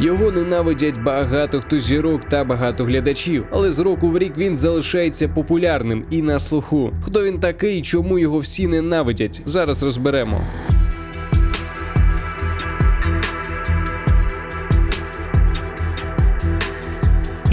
Його ненавидять багато хто зірок та багато глядачів, але з року в рік він залишається популярним і на слуху. Хто він такий, чому його всі ненавидять? Зараз розберемо.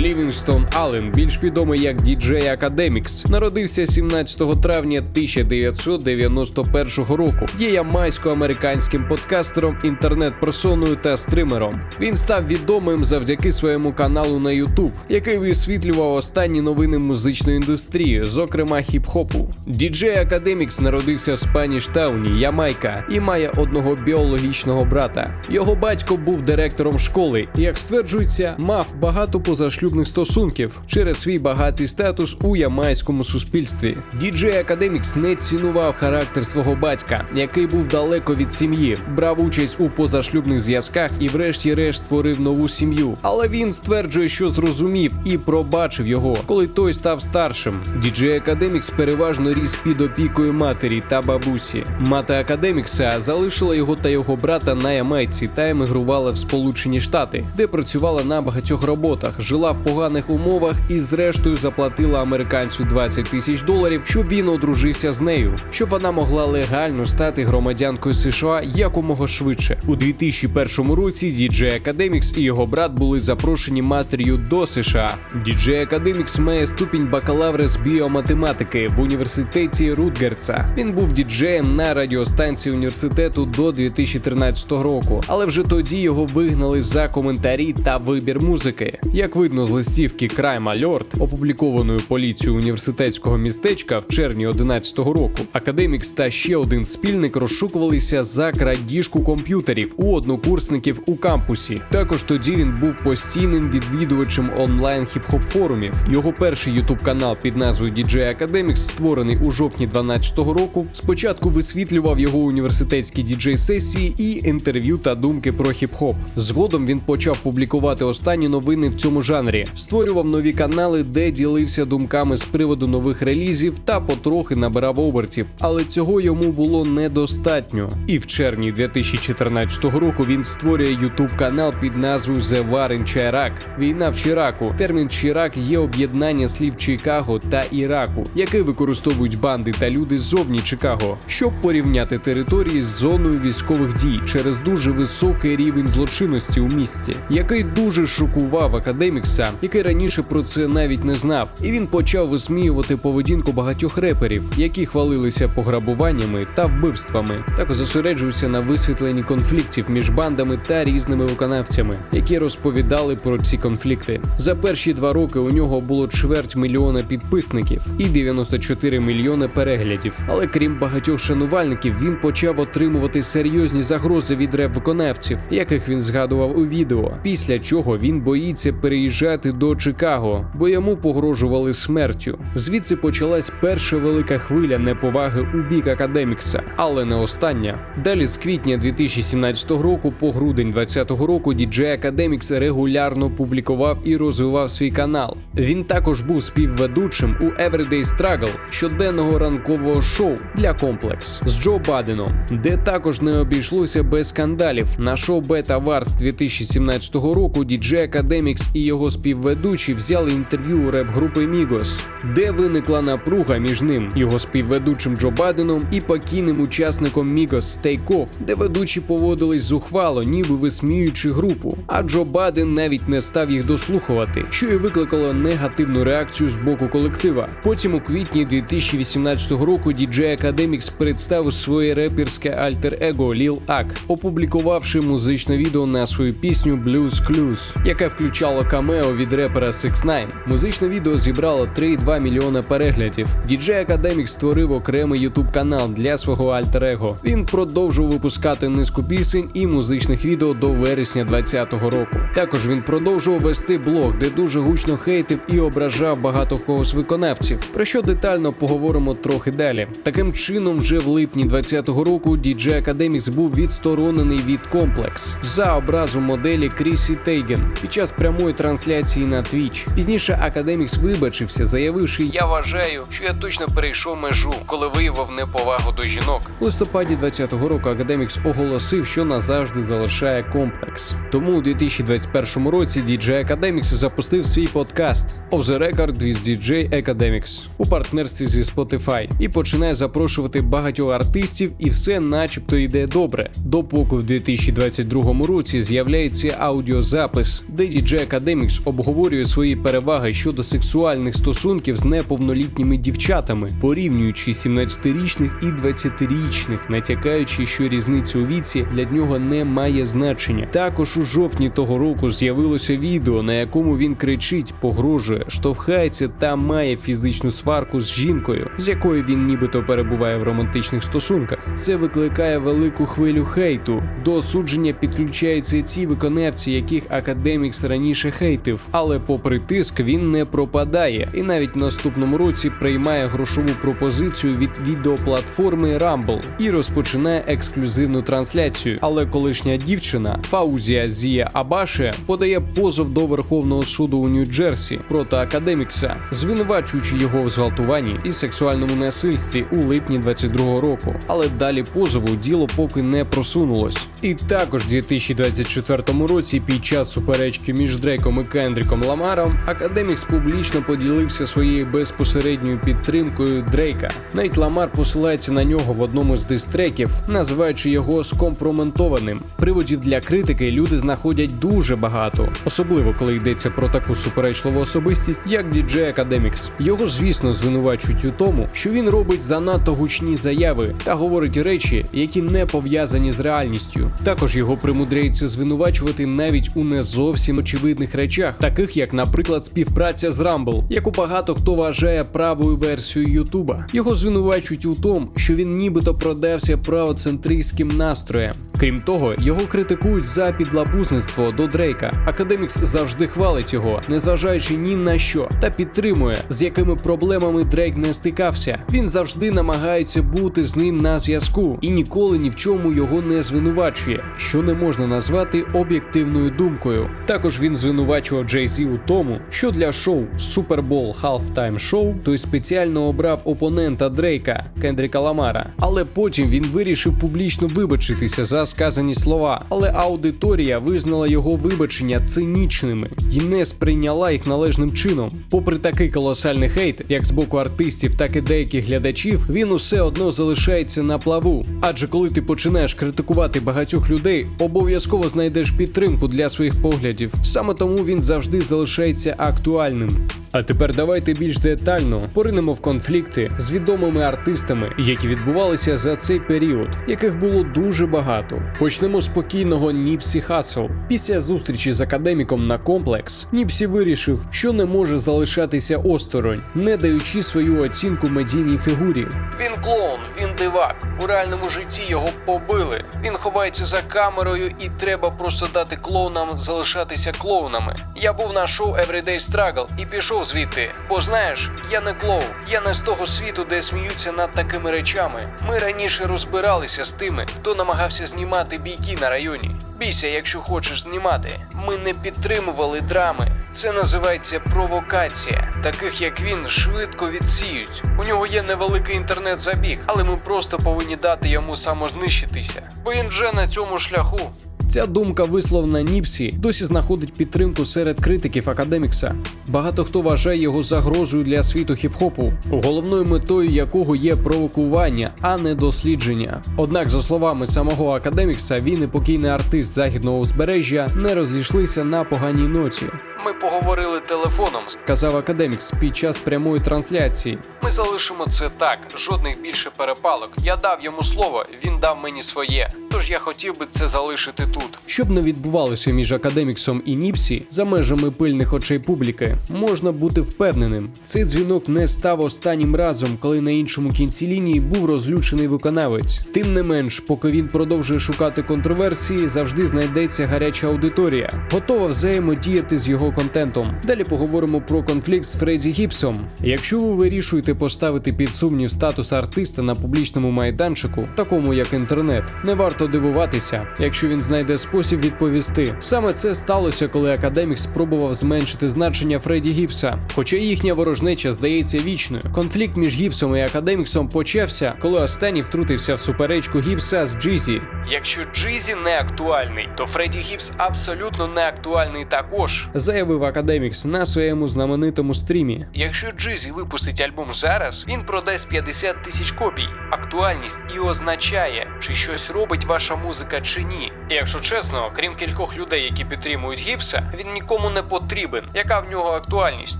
Лівінстон Аллен, більш відомий як діджей Академікс, народився 17 травня 1991 року. Є ямайсько-американським подкастером, інтернет-персоною та стримером. Він став відомим завдяки своєму каналу на YouTube, який висвітлював останні новини музичної індустрії, зокрема хіп-хопу. Діджей Академікс народився в Спаніштауні, Ямайка, і має одного біологічного брата. Його батько був директором школи, як стверджується, мав багато позашлюбних стосунків через свій багатий статус у ямайському суспільстві. Діджей Академікс не цінував характер свого батька, який був далеко від сім'ї, брав участь у позашлюбних зв'язках і, врешті-решт, створив нову сім'ю. Але він стверджує, що зрозумів і пробачив його, коли той став старшим. Діджей Академікс переважно ріс під опікою матері та бабусі. Мати Академікса залишила його та його брата на Ямайці та емігрувала в Сполучені Штати, де працювала на багатьох роботах, жила в поганих умовах і, зрештою, заплатила американцю 20 тисяч доларів, щоб він одружився з нею, щоб вона могла легально стати громадянкою США якомога швидше. У 2001 році діджей Академікс і його брат були запрошені матір'ю до США. Діджей Академікс має ступінь бакалавра з біоматематики в університеті Рутгерца. Він був діджеєм на радіостанції університету до 2013 року, але вже тоді його вигнали за коментарі та вибір музики. Як видно листівки Crime Alert, опублікованої поліцією університетського містечка в червні 2011 року, Академікс та ще один спільник розшукувалися за крадіжку комп'ютерів у однокурсників у кампусі. Також тоді він був постійним відвідувачем онлайн хіп-хоп форумів. Його перший ютуб канал під назвою DJ Academics, створений у жовтні 2012 року, спочатку висвітлював його університетські діджей сесії і інтерв'ю та думки про хіп-хоп. Згодом він почав публікувати останні новини в цьому жанрі, створював нові канали, де ділився думками з приводу нових релізів та потрохи набирав обертів, але цього йому було недостатньо. І в червні 2014 року він створює ютуб канал під назвою The War in Chirac – Війна в Чираку. Термін Чирак є об'єднання слів Чикаго та Іраку, який використовують банди та люди ззовні Чикаго, щоб порівняти території з зоною військових дій через дуже високий рівень злочинності у місті, який дуже шокував академікса, який раніше про це навіть не знав. І він почав висміювати поведінку багатьох реперів, які хвалилися пограбуваннями та вбивствами. Також зосереджувався на висвітленні конфліктів між бандами та різними виконавцями, які розповідали про ці конфлікти. За перші два роки у нього було чверть мільйона підписників і 94 мільйони переглядів. Але крім багатьох шанувальників, він почав отримувати серйозні загрози від реп-виконавців, яких він згадував у відео. Після чого він боїться переїжджати до Чикаго, бо йому погрожували смертю. Звідси почалась перша велика хвиля неповаги у бік академікса, але не остання. Далі з квітня 2017 року по грудень 2020 року діджей Академікс регулярно публікував і розвивав свій канал. Він також був співведучим у Everyday Struggle щоденного ранкового шоу для комплекс з Джо Баденом, де також не обійшлося без скандалів. На шоу Beta Wars 2017 року діджей Академікс і його співведучі взяли інтерв'ю у реп-групи Migos, де виникла напруга між ним, його співведучим Джо Баденом і покійним учасником Migos Take де ведучі поводились зухвало, ніби висміюючи групу. А Джо Баден навіть не став їх дослухувати, що і викликало негативну реакцію з боку колектива. Потім у квітні 2018 року діджей Академікс представив своє реперське альтер-его Lil Ак, опублікувавши музичне відео на свою пісню Blues Clues, яке включало камео від репера 6ix9ine. Музичне відео зібрало 3,2 мільйона переглядів. Діджей Академік створив окремий ютуб канал для свого альтер-его. Він продовжував випускати низку пісень і музичних відео до вересня 2020 року. Також він продовжував вести блог, де дуже гучно хейтив і ображав багато кого з виконавців, про що детально поговоримо трохи далі. Таким чином, вже в липні 2020 року DJ Academics був відсторонений від комплекс за образу моделі Крісі Тейген під час прямої трансляції трансляції на Twitch. Пізніше Академікс вибачився, заявивши: Я вважаю, що я точно перейшов межу, коли виявив неповагу до жінок. У листопаді 2020 року Академікс оголосив, що назавжди залишає комплекс. Тому у 2021 році DJ Academics запустив свій подкаст Of the Record with DJ Academics у партнерстві зі Spotify і починає запрошувати багатьох артистів, і все, начебто, йде добре. Допоки в 2022 році з'являється аудіозапис, де DJ Academics обговорює свої переваги щодо сексуальних стосунків з неповнолітніми дівчатами, порівнюючи 17-річних і 20-річних, натякаючи, що різниця у віці для нього не має значення. Також у жовтні того року з'явилося відео, на якому він кричить, погрожує, штовхається та має фізичну сварку з жінкою, з якою він нібито перебуває в романтичних стосунках. Це викликає велику хвилю хейту. До осудження підключаються ті виконавці, яких Академікс раніше хейтив. Але попри тиск він не пропадає, і навіть в наступному році приймає грошову пропозицію від відеоплатформи Rumble і розпочинає ексклюзивну трансляцію. Але колишня дівчина Фаузія Зія Абаше подає позов до Верховного суду у Нью-Джерсі проти Академікса, звинувачуючи його в зґвалтуванні і сексуальному насильстві у липні 22-го року. Але далі позову діло поки не просунулось. І також в 2024 році, під час суперечки між Дрейком і Кендріком Ламаром, Академікс публічно поділився своєю безпосередньою підтримкою Дрейка. Навіть Ламар посилається на нього в одному з дистреків, називаючи його скомпроментованим. Приводів для критики люди знаходять дуже багато, особливо коли йдеться про таку суперечливу особистість, як DJ Academics. Його, звісно, звинувачують у тому, що він робить занадто гучні заяви та говорить речі, які не пов'язані з реальністю. Також його примудряється звинувачувати навіть у не зовсім очевидних речах, таких як, наприклад, співпраця з Rumble, яку багато хто вважає правою версією Ютуба. Його звинувачують у тому, що він нібито продався правоцентристським настроєм. Крім того, його критикують за підлабузництво до Дрейка. Академікс завжди хвалить його, незважаючи ні на що, та підтримує, з якими проблемами Дрейк не стикався. Він завжди намагається бути з ним на зв'язку і ніколи ні в чому його не звинувачує, що не можна назвати об'єктивною думкою. Також він звинувачував Джей Зі у тому, що для шоу Super Bowl Halftime Show той спеціально обрав опонента Дрейка Кендріка Ламара. Але потім він вирішив публічно вибачитися за сказані слова. Але аудиторія визнала його вибачення цинічними і не сприйняла їх належним чином. Попри такий колосальний хейт, як з боку артистів, так і деяких глядачів, він усе одно залишається на плаву. Адже коли ти починаєш критикувати багатьох людей, обов'язково знайдеш підтримку для своїх поглядів. Саме тому він завжди залишається актуальним. А тепер давайте більш детально поринемо в конфлікти з відомими артистами, які відбувалися за цей період, яких було дуже багато. Почнемо з покійного Ніпсі Хассел. Після зустрічі з академіком на комплекс, Ніпсі вирішив, що не може залишатися осторонь, не даючи свою оцінку медійній фігурі. Він клоун, він дивак. У реальному житті його побили. Він ховається за камерою, і треба просто дати клоунам залишатися клоунами. Я був на шоу Everyday Struggle і пішов звідти. Бо знаєш, я не клоун, я не з того світу, де сміються над такими речами. Ми раніше розбиралися з тими, хто намагався знімати бійки на районі. Бійся, якщо хочеш знімати. Ми не підтримували драми. Це називається провокація. Таких як він швидко відсіють. У нього є невеликий інтернет-забіг, але ми просто повинні дати йому самознищитися, бо він вже на цьому шляху. Ця думка, висловлена Ніпсі, досі знаходить підтримку серед критиків академікса. Багато хто вважає його загрозою для світу хіп-хопу, головною метою якого є провокування, а не дослідження. Однак, за словами самого академікса, він і покійний артист західного узбережжя не розійшлися на поганій ноті. Ми поговорили телефоном, сказав академікс під час прямої трансляції. Ми залишимо це так, жодних більше перепалок. Я дав йому слово, він дав мені своє. Тож я хотів би це залишити тут. Щоб не відбувалося між академіксом і Ніпсі за межами пильних очей публіки, можна бути впевненим. Цей дзвінок не став останнім разом, коли на іншому кінці лінії був розлючений виконавець. Тим не менш, поки він продовжує шукати контроверсії, завжди знайдеться гаряча аудиторія, готова взаємодіяти з його контентом. Далі поговоримо про конфлікт з Фредді Гіпсом. Якщо ви вирішуєте поставити під сумнів статус артиста на публічному майданчику, такому як інтернет, не варто дивуватися, якщо він знайде знайде спосіб відповісти. Саме це сталося, коли академік спробував зменшити значення Фредді Гіпса. Хоча їхня ворожнеча здається вічною. Конфлікт між Гіпсом і академіксом почався, коли останній втрутився в суперечку Гіпса з Джізі. Якщо Джізі не актуальний, то Фредді Гіпс абсолютно не актуальний також, заявив академікс на своєму знаменитому стрімі. Якщо Джизі випустить альбом зараз, він продасть 50 тисяч копій. Актуальність і означає, чи щось робить ваша музика чи ні. І якщо чесно, крім кількох людей, які підтримують гіпса, він нікому не потрібен. Яка в нього актуальність?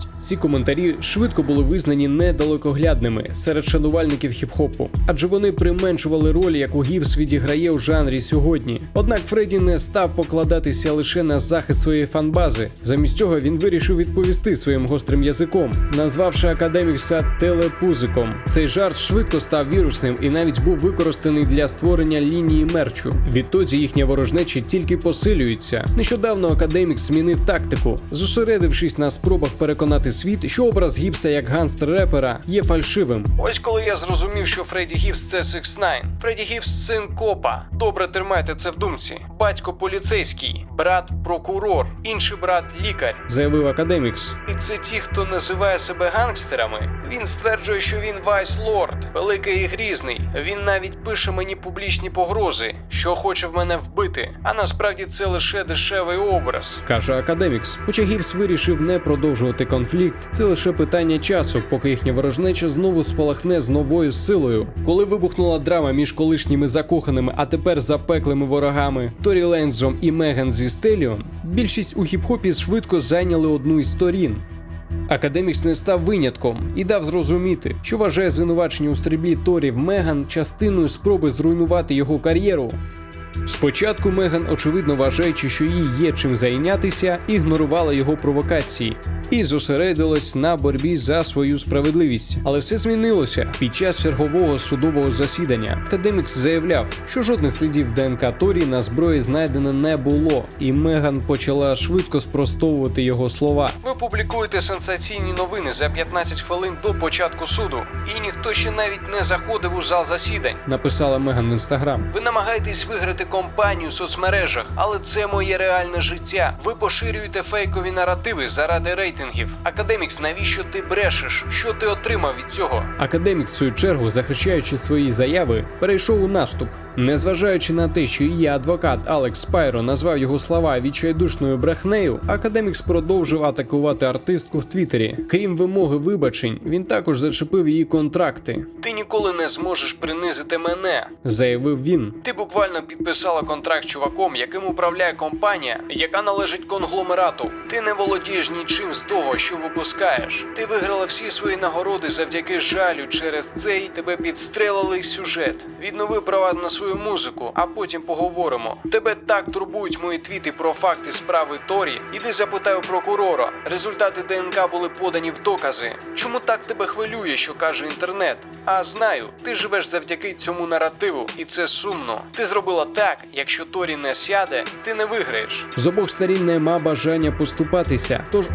Ці коментарі швидко були визнані недалекоглядними серед шанувальників хіп-хопу, адже вони применшували роль, яку гіпс відіграє у жанрі сьогодні. Однак Фредді не став покладатися лише на захист своєї фанбази. Замість цього він вирішив відповісти своїм гострим язиком, назвавши академікса телепузиком. Цей жарт швидко став вірусним і навіть був використаний для створення лінії мерчу. Відтоді їхня ворожнеча тільки посилюється. Нещодавно академік змінив тактику, зосередившись на спробах переконати світ, що образ гіпса як ганстер-репера є фальшивим. Ось коли я зрозумів, що Фредді Гіпс це 6 ix Фредді Гіпс син копа. Добре тримайте це в думці. Батько поліцейський, брат прокурор, інший брат лікар, заявив академікс. І це ті, хто називає себе гангстерами. Він стверджує, що він Вайс Лорд, великий і грізний. Він навіть пише мені публічні погрози, що хоче в мене вбити. А насправді це лише дешевий образ, каже академікс. Хоча Гіпс вирішив не продовжувати конфлікт, це лише питання часу, поки їхня ворожнеча знову спалахне з новою силою. Коли вибухнула драма між колишніми закоханими, а тепер запеклими ворогами Торі Лензом і Меган зі Стеліон, більшість у хіп-хопі швидко зайняли одну із сторін. Академікс не став винятком і дав зрозуміти, що вважає звинувачення у стрільбі Торі в Меган частиною спроби зруйнувати його кар'єру. Спочатку Меган, очевидно вважаючи, що їй є чим зайнятися, ігнорувала його провокації і зосередилась на боротьбі за свою справедливість. Але все змінилося під час чергового судового засідання. Академікс заявляв, що жодних слідів ДНК Торі на зброї знайдено не було, і Меган почала швидко спростовувати його слова. Ви публікуєте сенсаційні новини за 15 хвилин до початку суду, і ніхто ще навіть не заходив у зал засідань. Написала Меган в інстаграм. Ви намагаєтесь виграти компанію в соцмережах, але це моє реальне життя. Ви поширюєте фейкові наративи заради рейтингів. Академікс, навіщо ти брешеш? Що ти отримав від цього? Академік, в свою чергу, захищаючи свої заяви, перейшов у наступ. Незважаючи на те, що її адвокат Алекс Спайро назвав його слова відчайдушною брехнею, академікс продовжив атакувати артистку в Твіттері. Крім вимоги вибачень, він також зачепив її контракти. Ти ніколи не зможеш принизити мене, заявив він. Ти буквально підписала контракт чуваком, яким управляє компанія, яка належить конгломерату. Ти не володієш нічим з того, що випускаєш. Ти виграла всі свої нагороди завдяки жалю. Через цей тебе підстрелили сюжет. Віднови права на свою музику, а потім поговоримо. Тебе так турбують мої твіти про факти справи Торі. Іди запитай у прокурора. Результати ДНК були подані в докази. Чому так тебе хвилює, що каже інтернет? А знаю, ти живеш завдяки цьому наративу, і це сумно. Ти зробила так, якщо Торі не сяде, ти не виграєш. З обох сторін нема бажання поступатися. Тож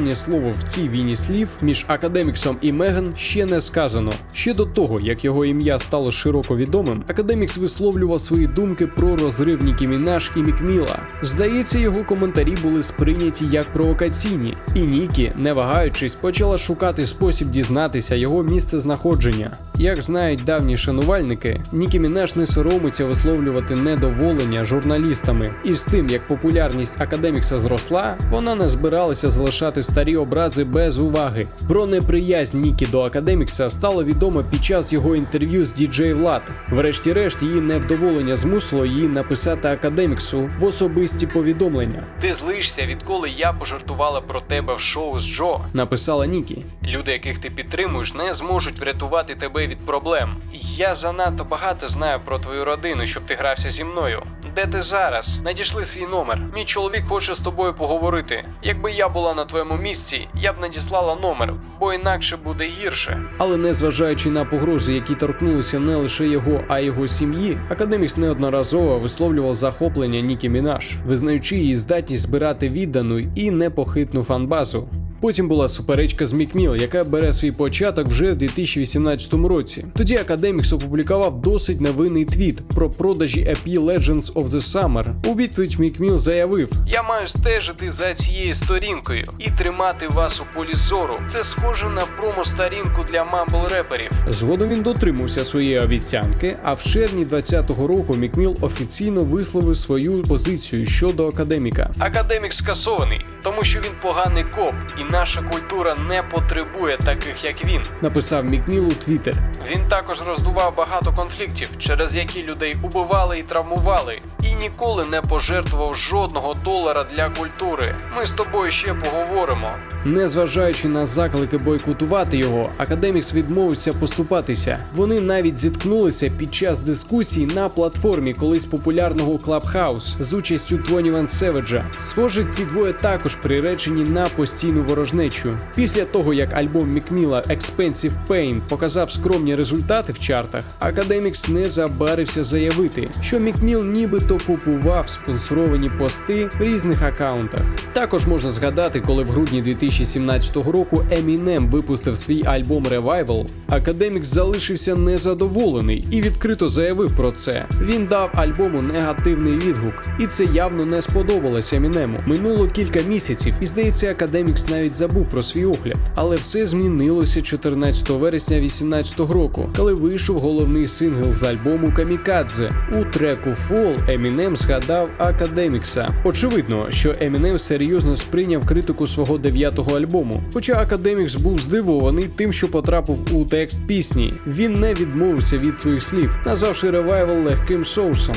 останнє слово в цій війні слів між академіксом і Меган ще не сказано. Ще до того, як його ім'я стало широко відомим, академікс висловлював свої думки про розрив Нікі Мінаш і Мікміла. Здається, його коментарі були сприйняті як провокаційні, і Нікі, не вагаючись, почала шукати спосіб дізнатися його місце знаходження. Як знають давні шанувальники, Нікі Мінаш не соромиться висловлювати недоволення журналістами. І з тим, як популярність академікса зросла, вона не збиралася залишати старі образи без уваги. Про неприязнь Нікі до академікса стало відомо під час його інтерв'ю з діджей Влад. Врешті-решт, її невдоволення змусило її написати академіксу в особисті повідомлення. Ти злишся, відколи я пожартувала про тебе в шоу з Джо, написала Нікі. Люди, яких ти підтримуєш, не зможуть врятувати тебе від проблем. Я занадто багато знаю про твою родину, щоб ти грався зі мною. Де ти зараз? Надійшли свій номер. Мій чоловік хоче з тобою поговорити. Якби я була на твоєму місці, я б надіслала номер, бо інакше буде гірше. Але незважаючи на погрози, які торкнулися не лише його, а й його сім'ї, академікс неодноразово висловлював захоплення Нікі Мінаш, визнаючи її здатність збирати віддану і непохитну фанбазу. Потім була суперечка з Мікміл, яка бере свій початок вже в 2018 році. Тоді Академікс опублікував досить невинний твіт про продажі EP Legends of the Summer. У відповідь Мікміл заявив: Я маю стежити за цією сторінкою і тримати вас у полі зору. Це схоже на промо-сторінку для мамбл реперів. Згодом він дотримався своєї обіцянки. А в червні 2020 року Мікміл офіційно висловив свою позицію щодо академіка. Академік скасований, тому що він поганий коп, і наша культура не потребує таких, як він. Написав Мікміл у Твіттер. Він також роздував багато конфліктів, через які людей убивали і травмували, і ніколи не пожертвував жодного долара для культури. Ми з тобою ще поговоримо. Незважаючи на заклики бойкотувати його, академікс відмовився поступатися. Вони навіть зіткнулися під час дискусій на платформі колись популярного Clubhouse з участю 21 Savage. Схоже, ці двоє також приречені на постійну ворожнечу. Після того, як альбом Мікміла Expensive Pain показав скромні результати в чартах, Академікс не забарився заявити, що Мікміл нібито купував спонсоровані пости в різних акаунтах. Також можна згадати, коли в грудні 2017 року Eminem випустив свій альбом Revival, Академікс залишився незадоволений і відкрито заявив про це. Він дав альбому негативний відгук, і це явно не сподобалося Емінему. Минуло кілька місяців, і здається, Академікс навіть забув про свій огляд. Але все змінилося 14 вересня 2018 року, коли вийшов головний сингл з альбому Камікадзе. У треку Fall Емінем згадав Академікса. Очевидно, що Емінем серйозно сприйняв критику свого дев'ятого альбому. Хоча Академікс був здивований тим, що потрапив у текст пісні. Він не відмовився від своїх слів, назвавши ревайвал легким соусом.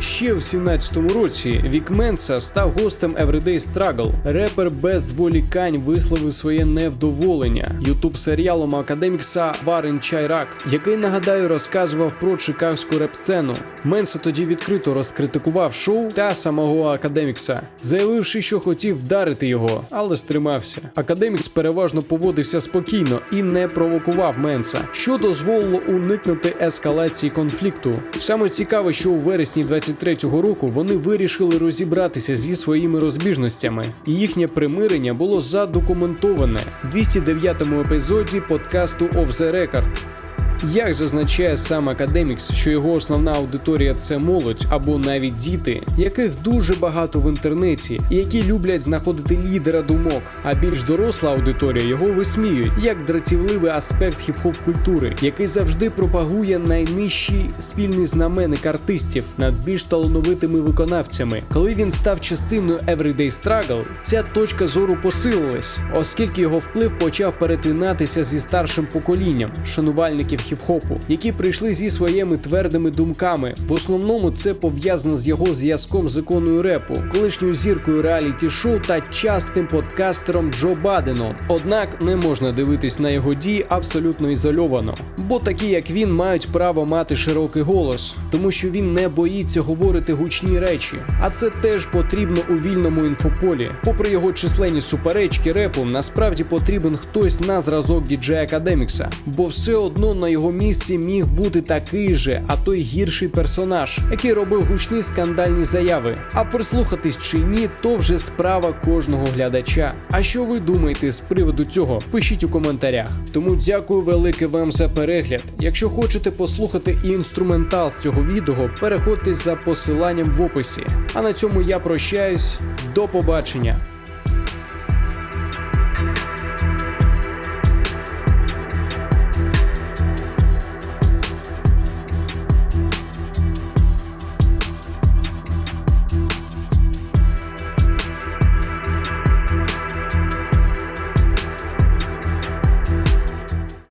Ще в 17-му році Вік Менса став гостем Everyday Struggle. Репер без зволікань висловив своє невдоволення ютуб серіалом академікса Варен Чайрак, який нагадаю розказував про чикагську реп-сцену. Менса тоді відкрито розкритикував шоу та самого академікса, заявивши, що хотів вдарити його, але стримався. Академікс переважно поводився спокійно і не провокував Менса, що дозволило уникнути ескалації конфлікту. Саме цікаве, що у вересні 23-го року вони вирішили розібратися зі своїми розбіжностями, і їхнє примирення було задокументоване в 209-му епізоді подкасту Off the Record. Як зазначає сам Академікс, що його основна аудиторія це молодь або навіть діти, яких дуже багато в інтернеті, і які люблять знаходити лідера думок. А більш доросла аудиторія його висміюють як дратівливий аспект хіп-хоп культури, який завжди пропагує найнижчий спільний знаменник артистів над більш талановитими виконавцями. Коли він став частиною Everyday Struggle, ця точка зору посилилась, оскільки його вплив почав перетинатися зі старшим поколінням шанувальників хіп-хопу, які прийшли зі своїми твердими думками. В основному це пов'язано з його зв'язком з іконою репу, колишньою зіркою реаліті шоу та частим подкастером Джо Баденом. Однак не можна дивитись на його дії абсолютно ізольовано, бо такі, як він, мають право мати широкий голос, тому що він не боїться говорити гучні речі. А це теж потрібно у вільному інфополі. Попри його численні суперечки репу, насправді потрібен хтось на зразок діджея Академікса, бо все одно на його місці міг бути такий же, а то й гірший персонаж, який робив гучні скандальні заяви. А прислухатись чи ні, то вже справа кожного глядача. А що ви думаєте з приводу цього? Пишіть у коментарях. Тому дякую велике вам за перегляд. Якщо хочете послухати і інструментал з цього відео, переходьте за посиланням в описі. А на цьому я прощаюсь. До побачення.